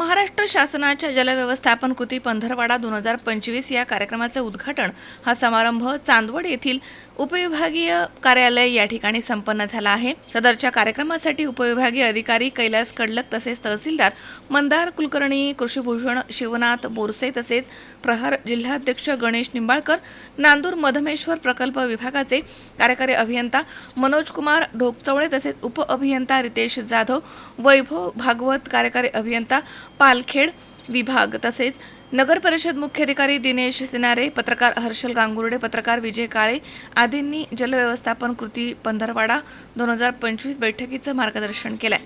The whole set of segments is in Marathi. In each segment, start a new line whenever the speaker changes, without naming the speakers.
महाराष्ट्र शासनाच्या जलव्यवस्थापन कृती पंधरवाडा दोन हजार पंचवीस या कार्यक्रमाचे उद्घाटन हा समारंभ चांदवड येथील उपविभागीय कार्यालय या ठिकाणी संपन्न झाला आहे. सदरच्या कार्यक्रमासाठी उपविभागीय अधिकारी कैलास कडलक तसेच तहसीलदार मंदार कुलकर्णी कृषीभूषण शिवनाथ बोरसे तसेच प्रहार जिल्हाध्यक्ष गणेश निंबाळकर नांदूर मधमेश्वर प्रकल्प विभागाचे कार्यकारी अभियंता मनोज कुमार ढोकचवळे तसेच उपअभियंता रितेश जाधव वैभव भागवत कार्यकारी अभियंता पालखेड विभाग तसेच नगर परिषद मुख्याधिकारी दिनेश सिनारे पत्रकार हर्षल गांगुर्डे पत्रकार विजय काळे आदींनी जलव्यवस्थापन कृती पंधरवाडा दोन हजार पंचवीस बैठकीचं मार्गदर्शन केलंय.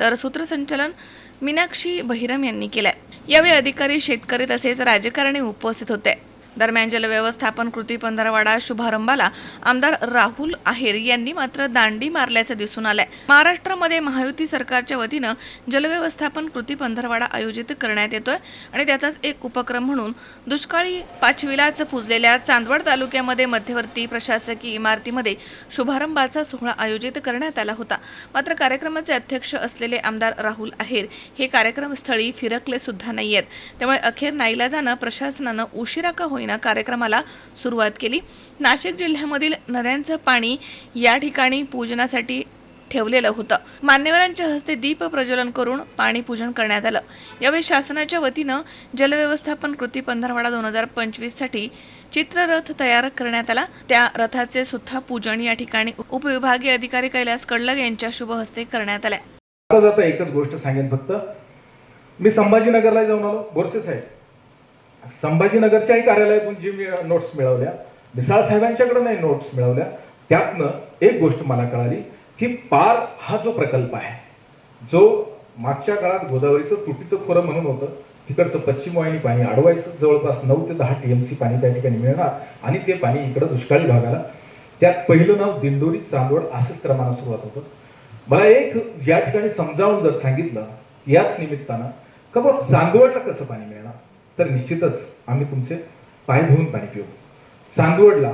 तर सूत्रसंचालन मीनाक्षी बहिरम यांनी केलंय. यावेळी अधिकारी शेतकरी तसेच राजकारणी उपस्थित होते. दरम्यान जलव्यवस्थापन कृती पंधरवाडा शुभारंभाला आमदार राहुल आहेर यांनी मात्र दांडी मारल्याचं दिसून आलंय. महाराष्ट्रामध्ये महायुती सरकारच्या वतीनं जलव्यवस्थापन कृती पंधरवाडा आयोजित करण्यात येतोय आणि त्याचाच एक उपक्रम म्हणून दुष्काळी पाचवीलाच पुजलेल्या चांदवड तालुक्यामध्ये मध्यवर्ती प्रशासकीय इमारतीमध्ये शुभारंभाचा सोहळा आयोजित करण्यात आला होता. मात्र कार्यक्रमाचे अध्यक्ष असलेले आमदार राहुल आहेर हे कार्यक्रमस्थळी फिरकले सुद्धा नाहीयेत. त्यामुळे अखेर नाईलाजानं प्रशासनानं उशिरा का होईना कार्यक्रमाला सुरुवात केली. नाशिक जिल्ह्यामधील नद्यांचं पाणी या ठिकाणी पूजनासाठी ठेवलेलं होतं. मान्यवरांच्या हस्ते दीप प्रज्वलन करून पाणी पूजन करण्यात आलं. यावेळी शासनाच्या वतीनं जलव्यवस्थापन कृती पंधरवाडा दोन हजार पंचवीससाठी चित्ररथ तयार करण्यात आला. त्या रथाचे सुद्धा पूजन या ठिकाणी उपविभागीय अधिकारी कैलास कडलग यांच्या शुभ हस्ते करण्यात आल्या.
आता एकच गोष्ट सांगेन फक्त. मी संभाजीनगरला जाऊन आलो. बोरसे साहेब संभाजीनगरच्याही कार्यालयातून जी मी नोट्स मिळवल्या मिसाळ साहेबांच्याकडे नाही नोट्स मिळवल्या त्यातनं एक गोष्ट मला कळाली की पार हा जो प्रकल्प आहे जो मागच्या काळात गोदावरीचं तुटीचं खोरं म्हणून होतं तिकडचं पश्चिम वाहिनी पाणी अडवायचं जवळपास नऊ ते दहा टीएमसी पाणी त्या ठिकाणी मिळणार आणि ते पाणी इकडं दुष्काळी भागाला त्यात पहिलं नाव दिंडोरी चांदवड असंच क्रमानं सुरुवात होतं. मला एक या ठिकाणी समजावून जर सांगितलं याच निमित्तानं का बघ चांदवडला कसं पाणी मिळणार? तर निश्चितच आम्ही तुमचे पाय धुवून पाणी पिऊ. चांदवडला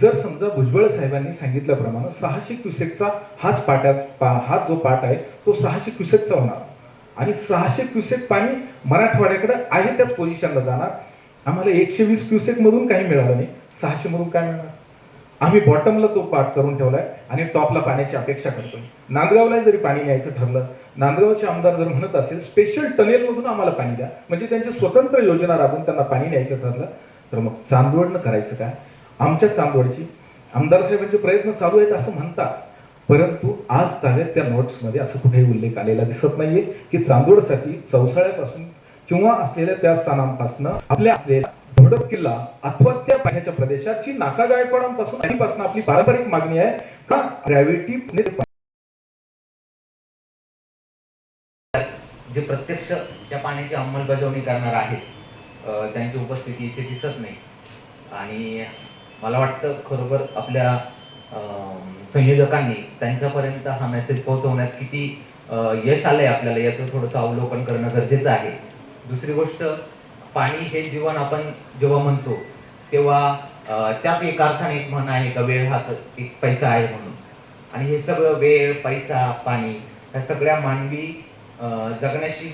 जर समजा भुजबळ साहेबांनी सांगितल्याप्रमाणे सहाशे क्युसेकचा हाच पाट्यात पा हा जो पाट आहे तो सहाशे क्युसेकचा होणार. आणि सहाशे क्युसेक पाणी मराठवाड्याकडे आहे त्याच पोझिशनला जाणार. आम्हाला एकशे वीस क्युसेकमधून काही मिळालं नाही. सहाशेमधून काय मिळणार? आम्ही बॉटमला तो पाठ करून ठेवलाय आणि टॉपला पाण्याची अपेक्षा करतोय. नांदगावला जरी पाणी न्यायचं ठरलं नांदगावचे आमदार जर म्हणत असेल स्पेशल टनेलमधून आम्हाला पाणी द्या. म्हणजे त्यांची स्वतंत्र योजना राबवून त्यांना पाणी न्यायचं ठरलं तर मग चांदवडनं करायचं काय? आमच्या चांदवडची आमदार साहेबांचे प्रयत्न चालू आहेत असं म्हणतात. परंतु आज ताब्यात त्या नोट्समध्ये असं कुठेही उल्लेख आलेला दिसत नाहीये की चांदोडसाठी चौसाळ्यापासून किंवा असलेल्या त्या स्थानांपासून आपल्या असलेल्या धोडप किल्ला अथवा त्या पाण्याच्या प्रदेशाची नाका गायकवाडांपासून आधीपासून आपली पारंपरिक मागणी आहे का? ग्रॅव्हिटी
जे प्रत्यक्ष त्या पाण्याची अंमलबजावणी करणार आहेत त्यांची उपस्थिती इथे दिसत नाही. आणि मला वाटतं खरोखर आपल्या संयोजकांनी त्यांच्यापर्यंत हा मेसेज पोहोचवण्यात किती यश आलंय आपल्याला याचं थोडंसं अवलोकन करणं गरजेचं आहे. दुसरी गोष्ट पाणी हे जीवन आपण जेव्हा म्हणतो तेव्हा त्यात एक अर्थाने एक म्हण आहे का वेळ हाच एक पैसा आहे म्हणून. आणि हे सगळं वेळ पैसा पाणी ह्या सगळ्या मानवी जगण्याशी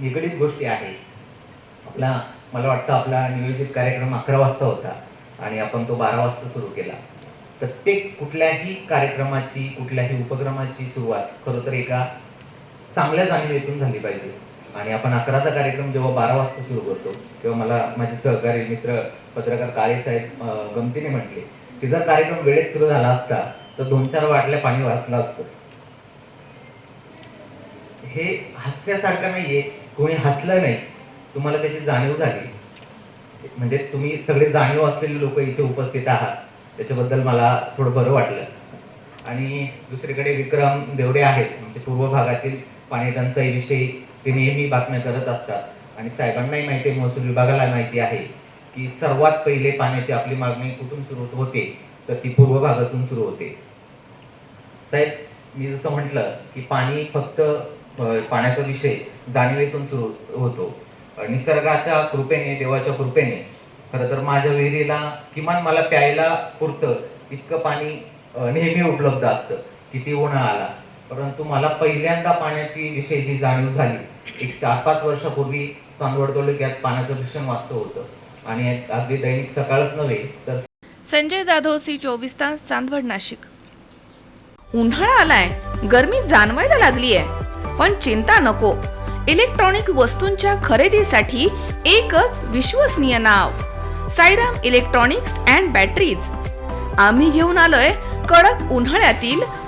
निगडीत गोष्टी आहेत. आपला मला वाटतं आपला नियोजित कार्यक्रम अकरा वाजता होता आणि आपण तो बारा वाजता सुरू केला. प्रत्येक कुठल्याही कार्यक्रमाची कुठल्याही उपक्रमाची सुरुवात खरं तर एका चांगल्या जाणीवेतून झाली पाहिजे. आणि आपण अकराचा कार्यक्रम जेव्हा बारा वाजता सुरू करतो तेव्हा मला माझे सहकारी मित्र पत्रकार काळे साहेब गमतीने म्हटले की जर कार्यक्रम वेळेत सुरू झाला असता तर दोन चार वाटल्या पाणी वाचलं असतं. हे हसण्यासारखं नाहीये कोणी हसलं नाही तुम्हाला त्याची जाणीव झाली. म्हणजे तुम्ही सगळे जाणीव असलेले लोक इथे उपस्थित आहात त्याच्याबद्दल मला थोडं बरं वाटलं. आणि दुसरीकडे विक्रम देवडे आहेत म्हणजे पूर्व भागातील पाणी टंचाईविषयी ते नेहमी बातम्या करत असतात. आणि साहेबांनाही माहिती आहे महसूल विभागाला माहिती आहे की सर्वात पहिले पाण्याची आपली मागणी कुठून सुरू होते तर ती पूर्व भागातून सुरू होते. साहेब मी जसं म्हटलं की पाणी फक्त पाण्याचा विषय जाणीवेतून सुरू होतो. निसर्गाच्या कृपेने देवाच्या कृपेने. खरं तर माझ्या विहिरीला किमान मला प्यायला पुरतं इतकं पाणी नेहमी उपलब्ध असतं. किती उन्हाळा आला परंतु मला पहिल्यांदा पाण्याची विषयीची जाणीव झाली. एक चार पाच वर्षापूर्वी चांदवड तालुक्यात पाण्याचं भीषण वास्तव होतं. आणि अगदी दैनिक सकाळच नव्हे तर
संजय जाधव सी चोवीस तास चांदवड नाशिक. उन्हाळा आलाय. गर्मी जाणवायला लागली आहे पण चिंता नको. इलेक्ट्रॉनिक वस्तूंच्या खरेदीसाठी एकच विश्वसनीय नाव. Sairam electronics and batteries. आम्ही घेऊन आलोय कडक उन्हाळ्यातील